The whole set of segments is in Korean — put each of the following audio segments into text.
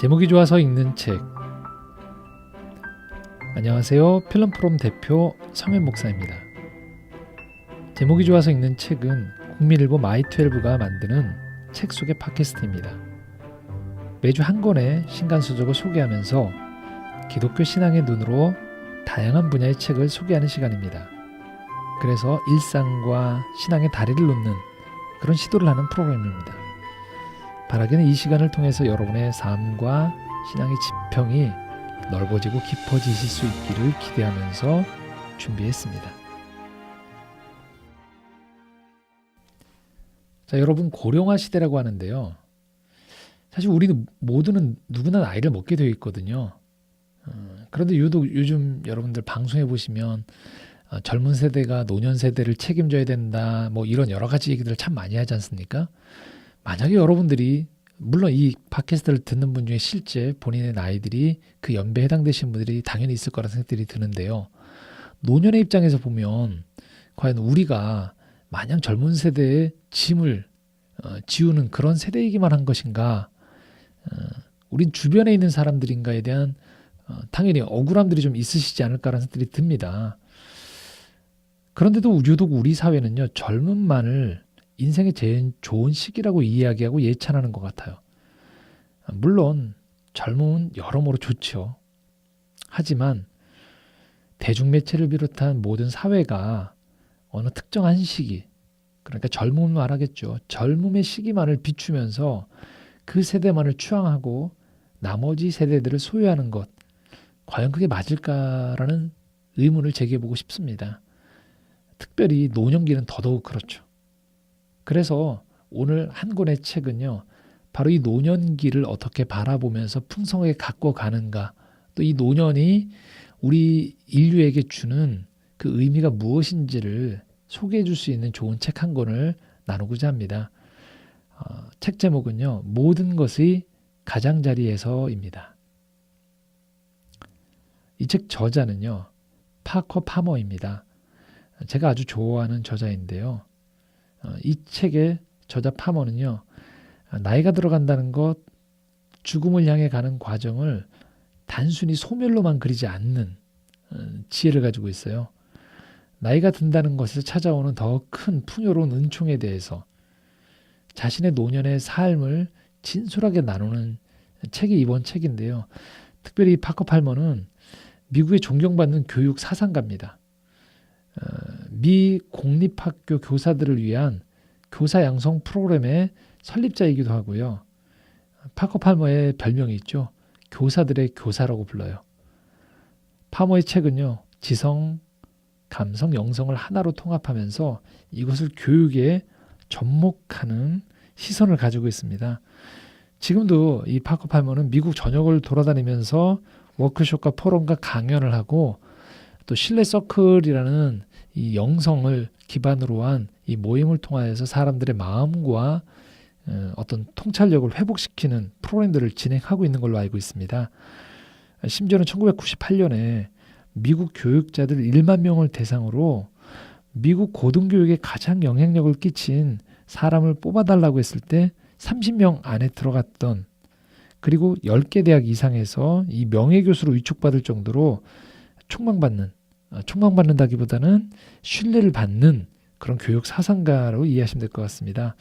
제목이 좋아서 읽는 책. 안녕하세요. 필름프롬 대표 성현 목사입니다. 제목이 좋아서 읽는 책은 국민일보 마이트웰브가 만드는 책 속의 팟캐스트입니다. 매주 한 권의 신간 수적을 소개하면서 기독교 신앙의 눈으로 다양한 분야의 책을 소개하는 시간입니다. 그래서 일상과 신앙의 다리를 놓는 그런 시도를 하는 프로그램입니다. 바라기는 이 시간을 통해서 여러분의 삶과 신앙의 지평이 넓어지고 깊어지실 수 있기를 기대하면서 준비했습니다. 자, 여러분 고령화 시대라고 하는데요. 사실 우리는 모두는 누구나 나이를 먹게 되어 있거든요. 어, 그런데 유독 요즘 여러분들 방송해 보시면 어, 젊은 세대가 노년 세대를 책임져야 된다, 뭐 이런 여러 가지 얘기들을 참 많이 하지 않습니까? 만약에 여러분들이 물론 이 팟캐스트를 듣는 분 중에 실제 본인의 나이들이 그 연배에 해당되신 분들이 당연히 있을 거라는 생각들이 드는데요. 노년의 입장에서 보면 과연 우리가 마냥 젊은 세대의 짐을 어, 지우는 그런 세대이기만 한 것인가? 어, 우린 주변에 있는 사람들인가에 대한 어, 당연히 억울함들이 좀 있으시지 않을까라는 생각들이 듭니다. 그런데도 유독 우리 사회는요 젊음만을 인생의 제일 좋은 시기라고 이야기하고 예찬하는 것 같아요. 물론 젊음은 여러모로 좋죠. 하지만 대중매체를 비롯한 모든 사회가 어느 특정한 시기, 그러니까 젊음을 말하겠죠. 젊음의 시기만을 비추면서 그 세대만을 추앙하고 나머지 세대들을 소유하는 것, 과연 그게 맞을까라는 의문을 제기해보고 싶습니다. 특별히 노년기는 더더욱 그렇죠. 그래서 오늘 한 권의 책은요. 바로 이 노년기를 어떻게 바라보면서 풍성하게 갖고 가는가 또 이 노년이 우리 인류에게 주는 그 의미가 무엇인지를 소개해 줄 수 있는 좋은 책 한 권을 나누고자 합니다. 어, 책 제목은요. 모든 것의 가장자리에서입니다. 이 책 저자는요. 파커 파머입니다. 제가 아주 좋아하는 저자인데요. 어, 이 책의 저자 파머는요. 나이가 들어간다는 것, 죽음을 향해 가는 과정을 단순히 소멸로만 그리지 않는 어, 지혜를 가지고 있어요. 나이가 든다는 것에서 찾아오는 더 큰 풍요로운 은총에 대해서 자신의 노년의 삶을 진솔하게 나누는 책이 이번 책인데요. 특별히 파커 팔머는 미국의 존경받는 교육 사상가입니다. 어, 미 공립학교 교사들을 위한 교사 양성 프로그램의 설립자이기도 하고요. 파커 팔머의 별명이 있죠. 교사들의 교사라고 불러요. 파머의 책은요. 지성, 감성, 영성을 하나로 통합하면서 이것을 교육에 접목하는 시선을 가지고 있습니다. 지금도 이 파커 팔머는 미국 전역을 돌아다니면서 워크숍과 포럼과 강연을 하고 또 실내 서클이라는 이 영성을 기반으로 한 이 모임을 통하여서 사람들의 마음과 어, 어떤 통찰력을 회복시키는 프로그램들을 진행하고 있는 걸로 알고 있습니다. 심지어는 1998년에 미국 교육자들 1만 명을 대상으로 미국 고등교육에 가장 영향력을 끼친 사람을 뽑아달라고 했을 때 30명 안에 들어갔던 그리고 10개 대학 이상에서 이 명예교수로 위촉받을 정도로 총망받는 어, 총망받는다기보다는 신뢰를 받는 그런 교육 사상가로 이해하시면 될 것 같습니다.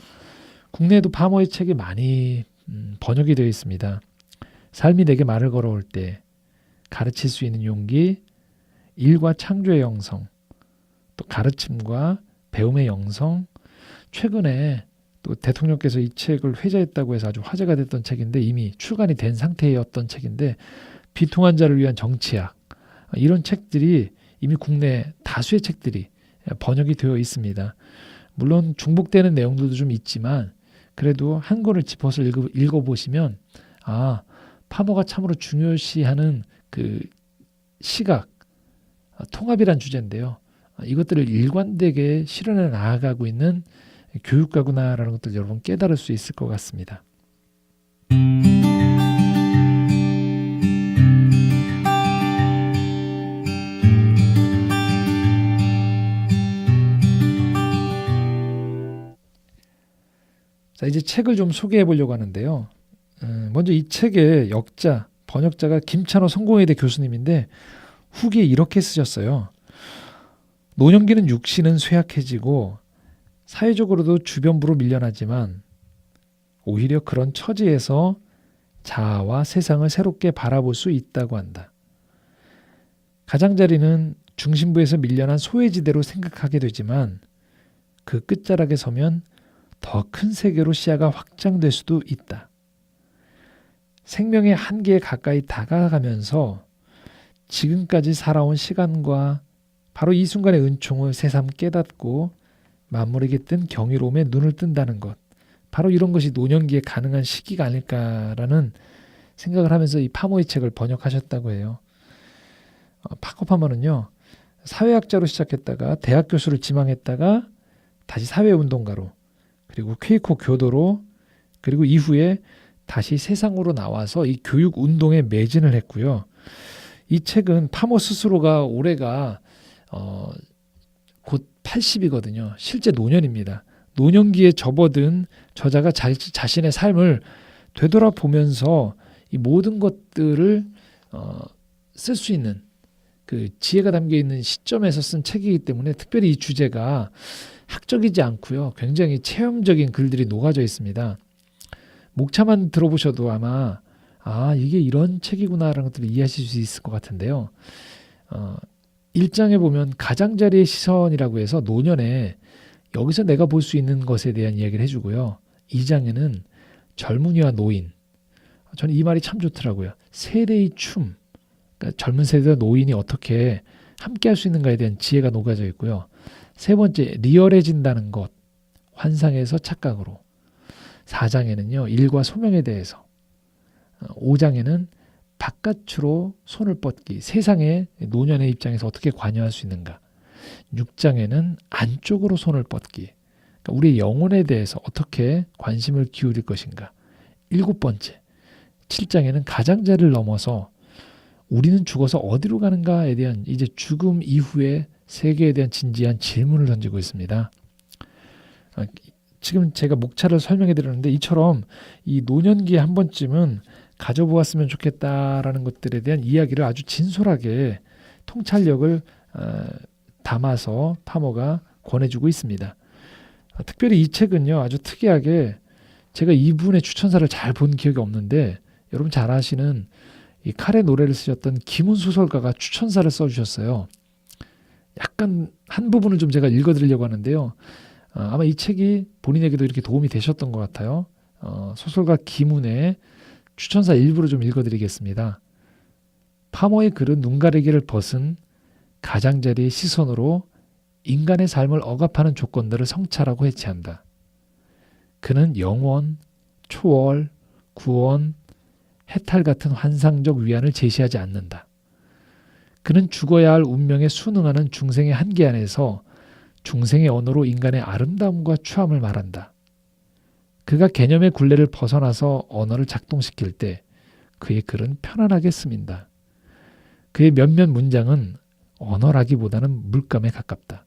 국내에도 파머의 책이 많이 음, 번역이 되어 있습니다. 삶이 내게 말을 걸어올 때 가르칠 수 있는 용기, 일과 창조의 영성, 또 가르침과 배움의 영성. 최근에 또 대통령께서 이 책을 회자했다고 해서 아주 화제가 됐던 책인데 이미 출간이 된 상태였던 책인데 비통한 자를 위한 정치학 이런 책들이 이미 국내 다수의 책들이 번역이 되어 있습니다. 물론 중복되는 내용들도 좀 있지만 그래도 한 권을 짚어서 읽어, 읽어 보시면 아 파머가 참으로 중요시하는 그 시각 아, 통합이란 주제인데요. 아, 이것들을 일관되게 실현해 나아가고 있는 교육가구나라는 것들 여러분 깨달을 수 있을 것 같습니다. 자, 이제 책을 좀 소개해 보려고 하는데요. 음, 먼저 이 책의 역자, 번역자가 김찬호 성공회대 교수님인데 후기에 이렇게 쓰셨어요. 노년기는 육신은 쇠약해지고 사회적으로도 주변부로 밀려나지만 오히려 그런 처지에서 자아와 세상을 새롭게 바라볼 수 있다고 한다. 가장자리는 중심부에서 밀려난 소외지대로 생각하게 되지만 그 끝자락에 서면 더 큰 세계로 시야가 확장될 수도 있다. 생명의 한계에 가까이 다가가면서 지금까지 살아온 시간과 바로 이 순간의 은총을 새삼 깨닫고 만물에게 뜬 경이로움에 눈을 뜬다는 것. 바로 이런 것이 노년기에 가능한 시기가 아닐까라는 생각을 하면서 이 파모의 책을 번역하셨다고 해요. 어, 파코 파모는요. 사회학자로 시작했다가 대학 교수를 지망했다가 다시 사회운동가로 그리고 퀘이코 교도로 그리고 이후에 다시 세상으로 나와서 이 교육 운동에 매진을 했고요. 이 책은 파모 스스로가 올해가 어, 곧 80이거든요. 실제 노년입니다. 노년기에 접어든 저자가 자, 자신의 삶을 되돌아보면서 이 모든 것들을 어, 쓸 수 있는 그 지혜가 담겨 있는 시점에서 쓴 책이기 때문에 특별히 이 주제가 학적이지 않고요. 굉장히 체험적인 글들이 녹아져 있습니다. 목차만 들어보셔도 아마 아 이게 이런 책이구나라는 것들을 이해하실 수 있을 것 같은데요. 어, 1장에 보면 가장자리의 시선이라고 해서 노년에 여기서 내가 볼 수 있는 것에 대한 이야기를 해주고요. 2장에는 젊은이와 노인. 저는 이 말이 참 좋더라고요. 세대의 춤. 그러니까 젊은 세대와 노인이 어떻게 함께 할 수 있는가에 대한 지혜가 녹아져 있고요. 세 번째, 리얼해진다는 것. 환상에서 착각으로. 4장에는요, 일과 소명에 대해서. 5장에는 바깥으로 손을 뻗기, 세상의 노년의 입장에서 어떻게 관여할 수 있는가. 6장에는 안쪽으로 손을 뻗기, 그러니까 우리의 영혼에 대해서 어떻게 관심을 기울일 것인가. 일곱 번째, 7장에는 가장자를 넘어서 우리는 죽어서 어디로 가는가에 대한 이제 죽음 이후의 세계에 대한 진지한 질문을 던지고 있습니다. 아, 지금 제가 목차를 설명해 드렸는데 이처럼 이 노년기에 한 번쯤은 가져보았으면 좋겠다라는 것들에 대한 이야기를 아주 진솔하게 통찰력을 어, 담아서 파머가 권해주고 있습니다. 아, 특별히 이 책은요 아주 특이하게 제가 이분의 추천사를 잘 본 기억이 없는데 여러분 잘 아시는 이 칼의 노래를 쓰셨던 김훈 소설가가 추천사를 써주셨어요. 약간 한 부분을 좀 제가 읽어드리려고 하는데요. 어, 아마 이 책이 본인에게도 이렇게 도움이 되셨던 것 같아요. 어, 소설가 김훈의 추천사 일부를 좀 읽어드리겠습니다. 파머의 글은 눈가리기를 벗은 가장자리의 시선으로 인간의 삶을 억압하는 조건들을 성찰하고 해체한다. 그는 영원, 초월, 구원, 해탈 같은 환상적 위안을 제시하지 않는다. 그는 죽어야 할 운명에 순응하는 중생의 한계 안에서 중생의 언어로 인간의 아름다움과 추함을 말한다. 그가 개념의 굴레를 벗어나서 언어를 작동시킬 때 그의 글은 편안하게 쓰민다. 그의 몇몇 문장은 언어라기보다는 물감에 가깝다.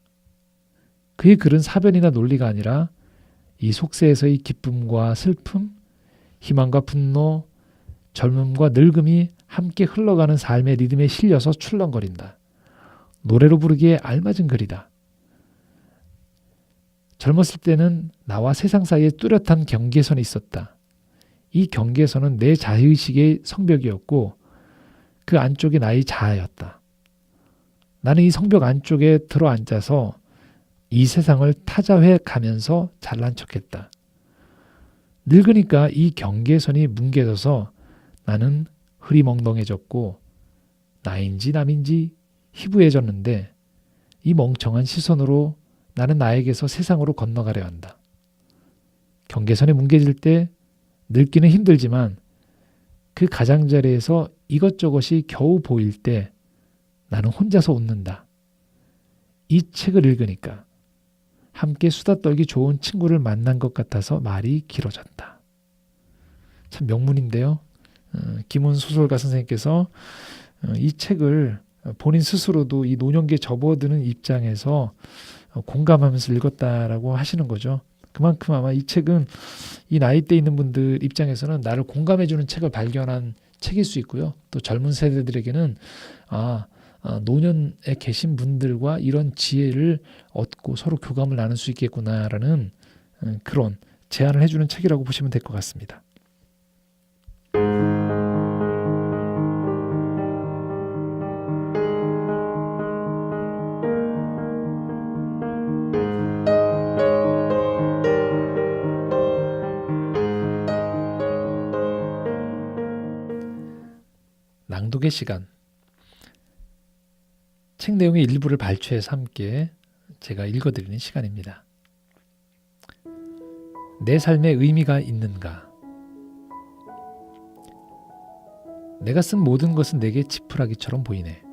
그의 글은 사변이나 논리가 아니라 이 속세에서의 기쁨과 슬픔, 희망과 분노, 젊음과 늙음이 함께 흘러가는 삶의 리듬에 실려서 출렁거린다. 노래로 부르기에 알맞은 글이다. 젊었을 때는 나와 세상 사이에 뚜렷한 경계선이 있었다. 이 경계선은 내 자의식의 성벽이었고 그 안쪽이 나의 자아였다. 나는 이 성벽 안쪽에 들어앉아서 이 세상을 타자해 가면서 잘난 척했다. 늙으니까 이 경계선이 뭉개져서 나는 흐리멍덩해졌고 나인지 남인지 희부해졌는데 이 멍청한 시선으로 나는 나에게서 세상으로 건너가려 한다. 경계선에 뭉개질 때 늙기는 힘들지만 그 가장자리에서 이것저것이 겨우 보일 때 나는 혼자서 웃는다. 이 책을 읽으니까 함께 수다 떨기 좋은 친구를 만난 것 같아서 말이 길어졌다. 참 명문인데요. 어, 김훈 소설가 선생님께서 어, 이 책을 본인 스스로도 이 노년기에 접어드는 입장에서 어, 공감하면서 읽었다라고 하시는 거죠. 그만큼 아마 이 책은 이 나이대 있는 분들 입장에서는 나를 공감해주는 책을 발견한 책일 수 있고요. 또 젊은 세대들에게는 아, 아, 노년에 계신 분들과 이런 지혜를 얻고 서로 교감을 나눌 수 있겠구나라는 음, 그런 제안을 해주는 책이라고 보시면 될 것 같습니다. 낭독의 시간. 책 내용의 일부를 발췌해서 함께 제가 읽어드리는 시간입니다. 내 삶에 의미가 있는가? 내가 쓴 모든 것은 내게 지푸라기처럼 보이네.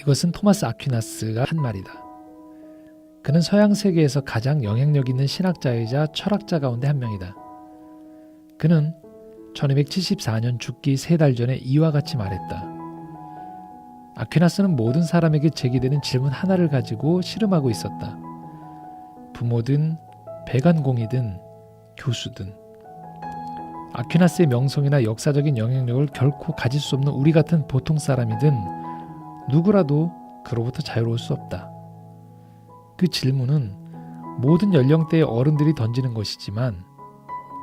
이것은 토마스 아퀴나스가 한 말이다. 그는 서양 세계에서 가장 영향력 있는 신학자이자 철학자 가운데 한 명이다. 그는 1274년 죽기 세 달 전에 이와 같이 말했다. 아퀴나스는 모든 사람에게 제기되는 질문 하나를 가지고 씨름하고 있었다. 부모든 배관공이든 교수든 아퀴나스의 명성이나 역사적인 영향력을 결코 가질 수 없는 우리 같은 보통 사람이든 누구라도 그로부터 자유로울 수 없다. 그 질문은 모든 연령대의 어른들이 던지는 것이지만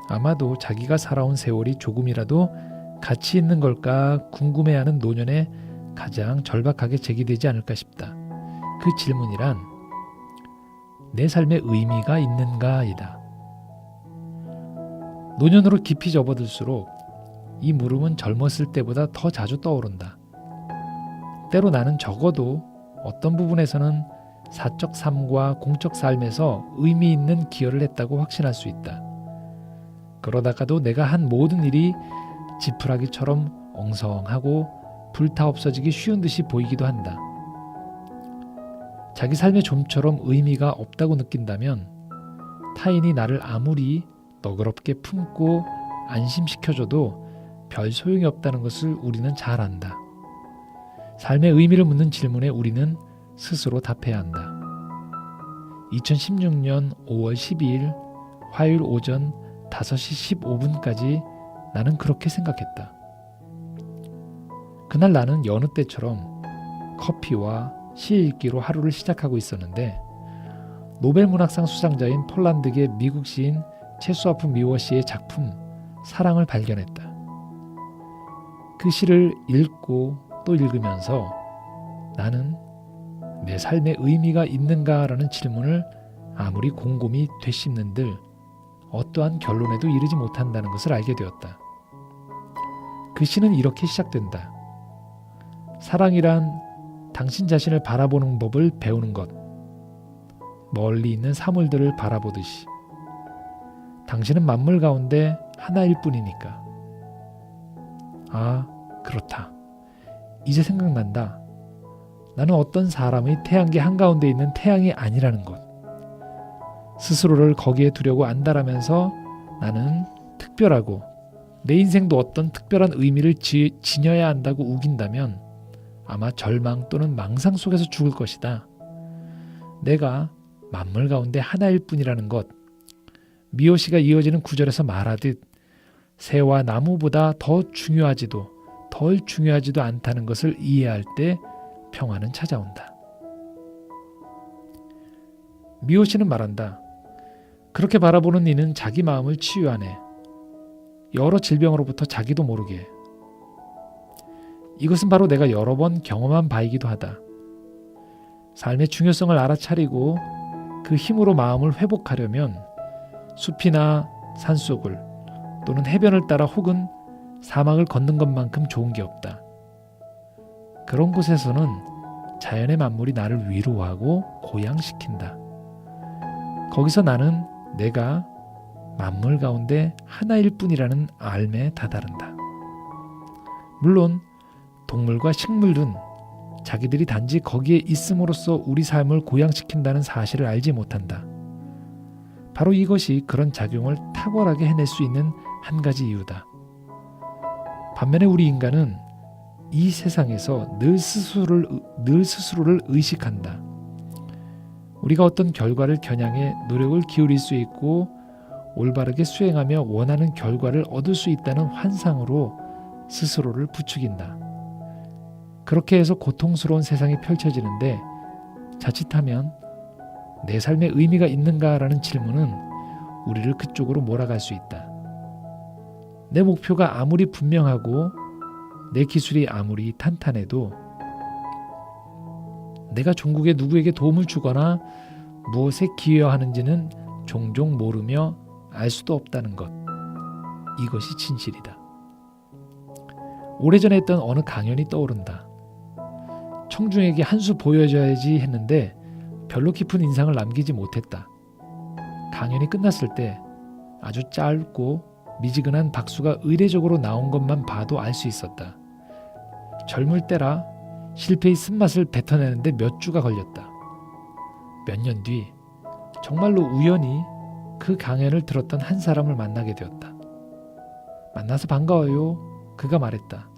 아마도 자기가 살아온 세월이 조금이라도 가치 있는 걸까 궁금해하는 노년에 가장 절박하게 제기되지 않을까 싶다. 그 질문이란 내 삶의 의미가 있는가이다. 노년으로 깊이 접어들수록 이 물음은 젊었을 때보다 더 자주 떠오른다. 때로 나는 적어도 어떤 부분에서는 사적 삶과 공적 삶에서 의미 있는 기여를 했다고 확신할 수 있다. 그러다가도 내가 한 모든 일이 지푸라기처럼 엉성하고 불타 없어지기 쉬운 듯이 보이기도 한다. 자기 삶에 좀처럼 의미가 없다고 느낀다면 타인이 나를 아무리 너그럽게 품고 안심시켜줘도 별 소용이 없다는 것을 우리는 잘 안다. 삶의 의미를 묻는 질문에 우리는 스스로 답해야 한다. 2016년 5월 12일 화요일 오전 5시 15분까지 나는 그렇게 생각했다. 그날 나는 여느 때처럼 커피와 시 읽기로 하루를 시작하고 있었는데 노벨 문학상 수상자인 폴란드계 미국 시인 체수아프 미워 씨의 작품 사랑을 발견했다. 그 시를 읽고 또 읽으면서 나는 내 삶에 의미가 있는가라는 질문을 아무리 곰곰이 되씹는들 어떠한 결론에도 이르지 못한다는 것을 알게 되었다. 그 시는 이렇게 시작된다. 사랑이란 당신 자신을 바라보는 법을 배우는 것. 멀리 있는 사물들을 바라보듯이. 당신은 만물 가운데 하나일 뿐이니까. 아, 그렇다. 이제 생각난다. 나는 어떤 사람의 태양계 한가운데 있는 태양이 아니라는 것. 스스로를 거기에 두려고 안달하면서 나는 특별하고 내 인생도 어떤 특별한 의미를 지, 지녀야 한다고 우긴다면 아마 절망 또는 망상 속에서 죽을 것이다. 내가 만물 가운데 하나일 뿐이라는 것. 미오시가 이어지는 구절에서 말하듯 새와 나무보다 더 중요하지도 덜 중요하지도 않다는 것을 이해할 때 평화는 찾아온다. 미오시는 말한다. 그렇게 바라보는 이는 자기 마음을 치유하네. 여러 질병으로부터 자기도 모르게. 이것은 바로 내가 여러 번 경험한 바이기도 하다. 삶의 중요성을 알아차리고 그 힘으로 마음을 회복하려면 숲이나 산속을 또는 해변을 따라 혹은 사막을 걷는 것만큼 좋은 게 없다. 그런 곳에서는 자연의 만물이 나를 위로하고 고양시킨다. 거기서 나는 내가 만물 가운데 하나일 뿐이라는 알매에 다다른다. 물론 동물과 식물은 자기들이 단지 거기에 있음으로써 우리 삶을 고양시킨다는 사실을 알지 못한다. 바로 이것이 그런 작용을 탁월하게 해낼 수 있는 한 가지 이유다. 반면에 우리 인간은 이 세상에서 늘 스스로를 늘 스스로를 의식한다. 우리가 어떤 결과를 겨냥해 노력을 기울일 수 있고 올바르게 수행하며 원하는 결과를 얻을 수 있다는 환상으로 스스로를 부추긴다. 그렇게 해서 고통스러운 세상이 펼쳐지는데 자칫하면 내 삶에 의미가 있는가라는 질문은 우리를 그쪽으로 몰아갈 수 있다. 내 목표가 아무리 분명하고 내 기술이 아무리 탄탄해도 내가 종국에 누구에게 도움을 주거나 무엇에 기여하는지는 종종 모르며 알 수도 없다는 것. 이것이 진실이다. 오래전에 했던 어느 강연이 떠오른다. 청중에게 한 수 보여줘야지 했는데 별로 깊은 인상을 남기지 못했다. 강연이 끝났을 때 아주 짧고 미지근한 박수가 의례적으로 나온 것만 봐도 알 수 있었다. 젊을 때라 실패의 쓴맛을 뱉어내는데 몇 주가 걸렸다. 몇 년 뒤 정말로 우연히 그 강연을 들었던 한 사람을 만나게 되었다. 만나서 반가워요. 그가 말했다.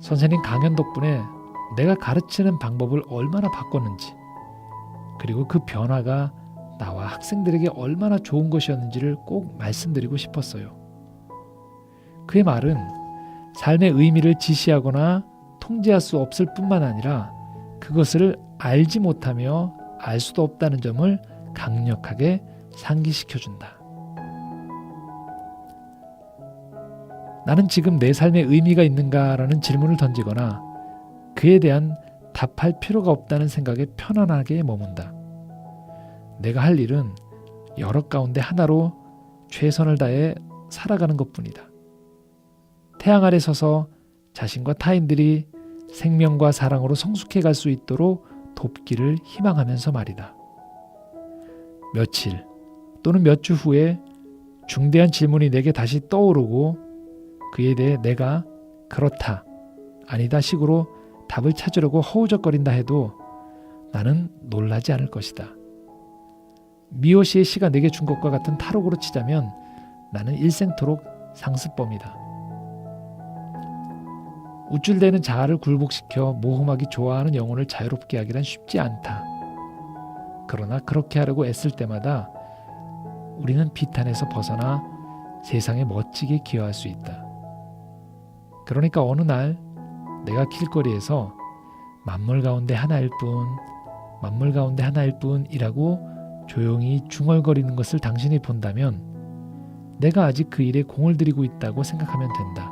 선생님 강연 덕분에 내가 가르치는 방법을 얼마나 바꿨는지, 그리고 그 변화가 나와 학생들에게 얼마나 좋은 것이었는지를 꼭 말씀드리고 싶었어요. 그의 말은 삶의 의미를 지시하거나 통제할 수 없을 뿐만 아니라 그것을 알지 못하며 알 수도 없다는 점을 강력하게 상기시켜준다. 나는 지금 내 삶에 의미가 있는가라는 질문을 던지거나 그에 대한 답할 필요가 없다는 생각에 편안하게 머문다. 내가 할 일은 여러 가운데 하나로 최선을 다해 살아가는 것 뿐이다. 태양 아래 서서 자신과 타인들이 생명과 사랑으로 성숙해 갈 수 있도록 돕기를 희망하면서 말이다. 며칠 또는 몇 주 후에 중대한 질문이 내게 다시 떠오르고 그에 대해 내가 그렇다, 아니다 식으로 답을 찾으려고 허우적거린다 해도 나는 놀라지 않을 것이다. 미호시의 시가 내게 준 것과 같은 탈옥으로 치자면 나는 일생토록 상습범이다. 우쭐대는 자아를 굴복시켜 모험하기 좋아하는 영혼을 자유롭게 하기란 쉽지 않다. 그러나 그렇게 하려고 애쓸 때마다 우리는 비탄에서 벗어나 세상에 멋지게 기여할 수 있다. 그러니까 어느 날 내가 길거리에서 만물 가운데 하나일 뿐, 만물 가운데 하나일 뿐이라고 조용히 중얼거리는 것을 당신이 본다면 내가 아직 그 일에 공을 들이고 있다고 생각하면 된다.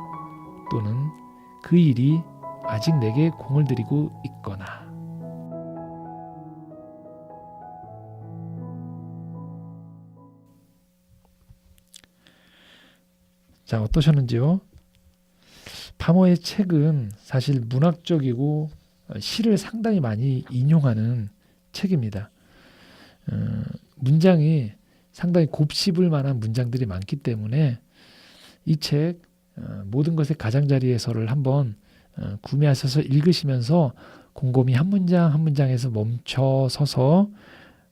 또는 그 일이 아직 내게 공을 들이고 있거나 자 어떠셨는지요? 파머의 책은 사실 문학적이고 시를 상당히 많이 인용하는 책입니다. 어, 문장이 상당히 곱씹을 만한 문장들이 많기 때문에 이책 어, 모든 것의 가장자리에서를 한번 어, 구매하셔서 읽으시면서 곰곰이 한 문장 한 문장에서 멈춰 서서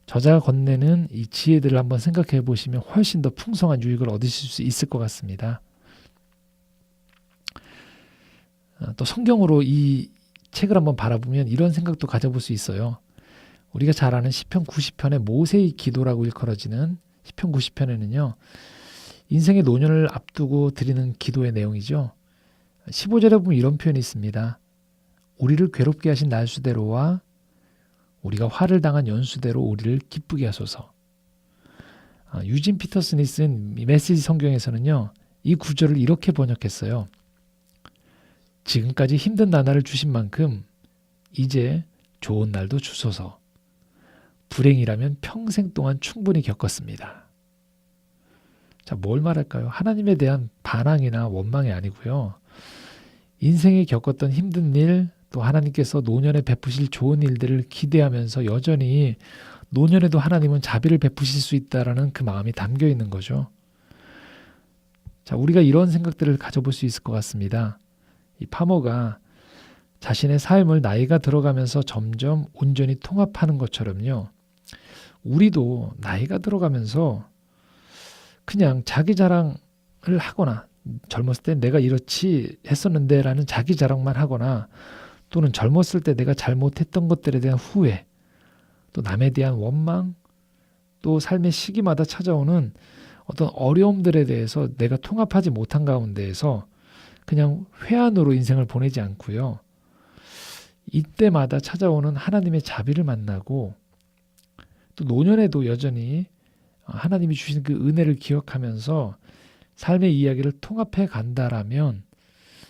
저자가 건네는 이 지혜들을 한번 생각해 보시면 훨씬 더 풍성한 유익을 얻으실 수 있을 것 같습니다. 어, 또 성경으로 이 책을 한번 바라보면 이런 생각도 가져볼 수 있어요. 우리가 잘 아는 시편 90편의 모세의 기도라고 일컬어지는 시편 90편에는요. 인생의 노년을 앞두고 드리는 기도의 내용이죠. 15절에 보면 이런 표현이 있습니다. 우리를 괴롭게 하신 날수대로와 우리가 화를 당한 연수대로 우리를 기쁘게 하소서. 아, 유진 피터슨이 쓴 메시지 성경에서는요. 이 구절을 이렇게 번역했어요. 지금까지 힘든 나날을 주신 만큼 이제 좋은 날도 주소서. 불행이라면 평생 동안 충분히 겪었습니다. 자, 뭘 말할까요? 하나님에 대한 반항이나 원망이 아니고요. 인생에 겪었던 힘든 일, 또 하나님께서 노년에 베푸실 좋은 일들을 기대하면서 여전히 노년에도 하나님은 자비를 베푸실 수 있다라는 그 마음이 담겨 있는 거죠. 자, 우리가 이런 생각들을 가져볼 수 있을 것 같습니다. 이 파머가 자신의 삶을 나이가 들어가면서 점점 온전히 통합하는 것처럼요. 우리도 나이가 들어가면서 그냥 자기 자랑을 하거나 젊었을 때 내가 이렇지 했었는데 라는 자기 자랑만 하거나 또는 젊었을 때 내가 잘못했던 것들에 대한 후회 또 남에 대한 원망, 또 삶의 시기마다 찾아오는 어떤 어려움들에 대해서 내가 통합하지 못한 가운데에서 그냥 회한으로 인생을 보내지 않고요. 이때마다 찾아오는 하나님의 자비를 만나고 또 노년에도 여전히 하나님이 주신 그 은혜를 기억하면서 삶의 이야기를 통합해 간다라면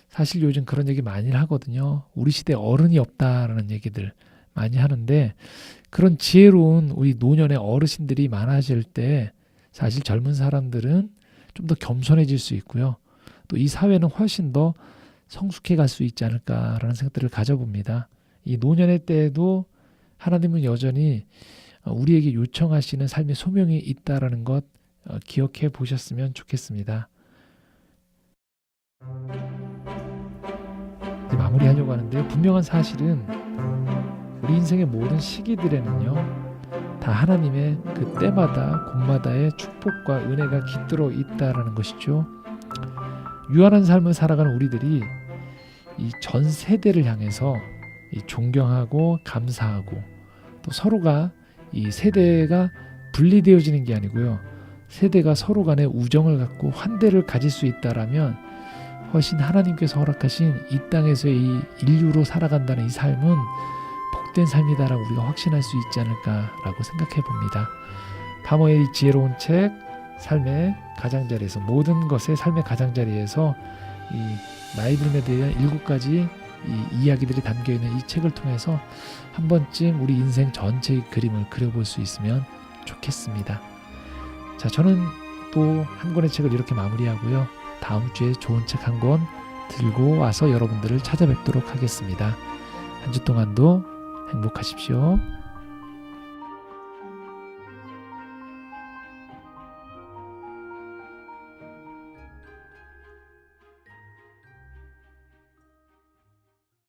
사실 요즘 그런 얘기 많이 하거든요. 우리 시대에 어른이 없다라는 얘기들 많이 하는데 그런 지혜로운 우리 노년의 어르신들이 많아질 때 사실 젊은 사람들은 좀 더 겸손해질 수 있고요. 또 이 사회는 훨씬 더 성숙해 갈 수 있지 않을까라는 생각들을 가져봅니다. 이 노년의 때에도 하나님은 여전히 어, 우리에게 요청하시는 삶의 소명이 있다라는 것 어, 기억해 보셨으면 좋겠습니다. 마무리하려고 하는데요. 분명한 사실은 우리 인생의 모든 시기들에는요. 다 하나님의 그 때마다 곳마다의 축복과 은혜가 깃들어 있다라는 것이죠. 유한한 삶을 살아가는 우리들이 이 전 세대를 향해서 이 존경하고 감사하고 또 서로가 이 세대가 분리되어지는 게 아니고요. 세대가 서로 간에 우정을 갖고 환대를 가질 수 있다라면 훨씬 하나님께서 허락하신 이 땅에서의 이 인류로 살아간다는 이 삶은 복된 삶이다라고 우리가 확신할 수 있지 않을까라고 생각해 봅니다. 파머의 이 지혜로운 책 삶의 가장자리에서 모든 것의 삶의 가장자리에서 이 나이들에 대한 일곱 가지 이 이야기들이 담겨 있는 이 책을 통해서 한 번쯤 우리 인생 전체의 그림을 그려볼 수 있으면 좋겠습니다. 자, 저는 또 한 권의 책을 이렇게 마무리하고요. 다음 주에 좋은 책 한 권 들고 와서 여러분들을 찾아뵙도록 하겠습니다. 한 주 동안도 행복하십시오.